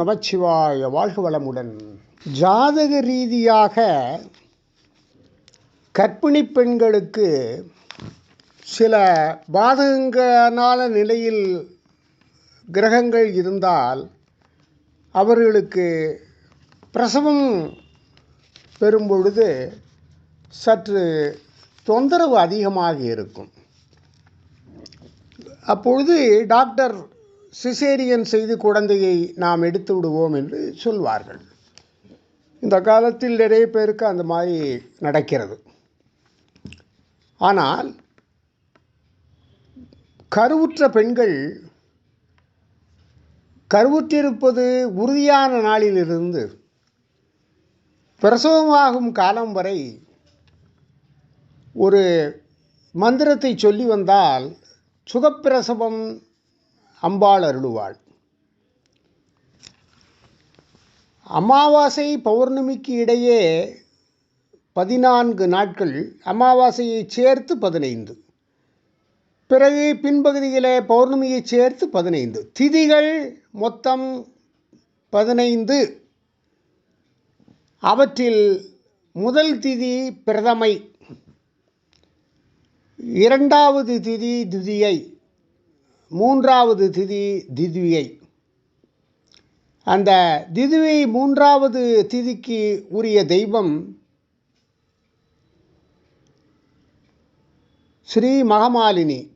நமச்சிவாய வாழ்க வளமுடன் ஜாதக ரீதியாக கர்ப்பிணி பெண்களுக்கு சில பாதகங்களான நிலையில் கிரகங்கள் இருந்தால் அவர்களுக்கு பிரசவம் பெறும்பொழுது சற்று தொந்தரவு அதிகமாக இருக்கும். அப்பொழுது டாக்டர் சிசேரியன் செய்து குழந்தையை நாம் எடுத்து விடுவோம் என்று சொல்வார்கள். இந்த காலத்தில் நிறைய பேருக்கு அந்த மாதிரி நடக்கிறது. ஆனால் கருவுற்ற பெண்கள் கருவுற்றிருப்பது உறுதியான நாளிலிருந்து பிரசவமாகும் காலம் வரை ஒரு மந்திரத்தை சொல்லி வந்தால் சுகப்பிரசவம் அம்பாள் அருளுவாள். அமாவாசை பௌர்ணமிக்கு இடையே பதினான்கு நாட்கள் அமாவாசையை சேர்த்து பதினைந்து. பிறகு பின்பகுதியில் பௌர்ணமியை சேர்த்து பதினைந்து. திதிகள் மொத்தம் பதினைந்து. அவற்றில் முதல் திதி பிரதமை. இரண்டாவது திதி துதியை. மூன்றாவது திதி திதியை. அந்த திதுவை மூன்றாவது திதிக்கு உரிய தெய்வம் ஸ்ரீ மகமாலினி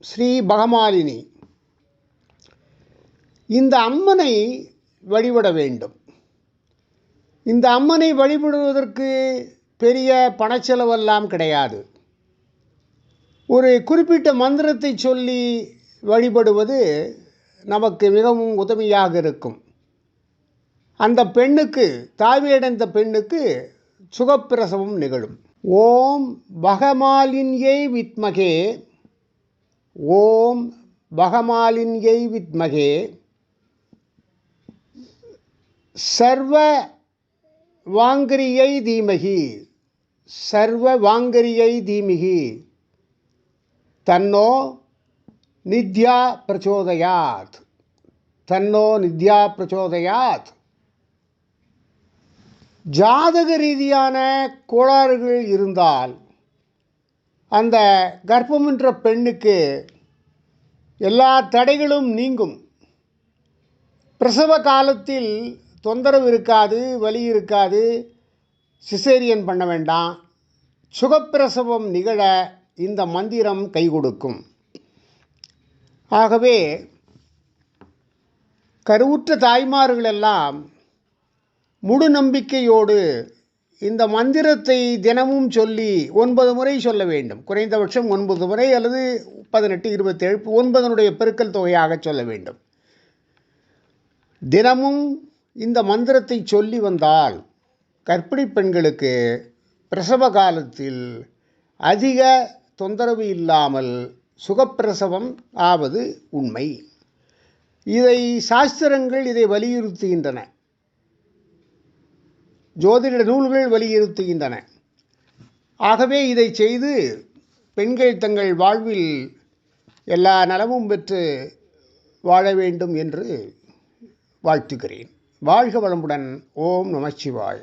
ஸ்ரீ பகமாலினி. இந்த அம்மனை வழிபட வேண்டும். இந்த அம்மனை வழிபடுவதற்கு பெரிய பணச்செலவெல்லாம் கிடையாது. ஒரு குறிப்பிட்ட மந்திரத்தை சொல்லி வழிபடுவது நமக்கு மிகவும் உதவியாக இருக்கும். அந்த பெண்ணுக்கு தாவியடைந்த பெண்ணுக்கு சுகப்பிரசவம் நிகழும். ஓம் பகமாலின்யை வித்மகே ஓம் பகமாலின்யை வித்மகே சர்வ வாங்கரியை தீமகி சர்வ வாங்கிரியை தீமிகி தன்னோ நித்யா பிரச்சோதயாத் தன்னோ நித்யா பிரச்சோதயாத் ஜாதக ரீதியான கோளாறுகள் இருந்தால் அந்த கர்ப்பமின்ற பெண்ணுக்கு எல்லா தடைகளும் நீங்கும். பிரசவ காலத்தில் தொந்தரவு இருக்காது வலி இருக்காது சிசேரியன் பண்ண வேண்டாம். சுகப்பிரசவம் நிகழ இந்த மந்திரம் கை கொடுக்கும். ஆகவே கருவுற்ற தாய்மார்களெல்லாம் முழு நம்பிக்கையோடு இந்த மந்திரத்தை தினமும் சொல்லி ஒன்பது முறை சொல்ல வேண்டும். குறைந்தபட்சம் ஒன்பது முறை அல்லது பதினெட்டு இருபத்தேழு ஒன்பதனுடைய பெருக்கல் தொகையாக சொல்ல வேண்டும். தினமும் இந்த மந்திரத்தை சொல்லி வந்தால் கர்ப்பிணி பெண்களுக்கு பிரசவ காலத்தில் அதிக தொந்தரவு இல்லாமல் சுகப்பிரசவம் ஆவது உண்மை. இதை சாஸ்திரங்கள் இதை வலியுறுத்துகின்றன. ஜோதிட நூல்கள் வலியுறுத்துகின்றன. ஆகவே இதை செய்து பெண்கள் தங்கள் வாழ்வில் எல்லா நலமும் பெற்று வாழ வேண்டும் என்று வாழ்த்துகிறேன். வாழ்க வளமுடன். ஓம் நமச்சிவாய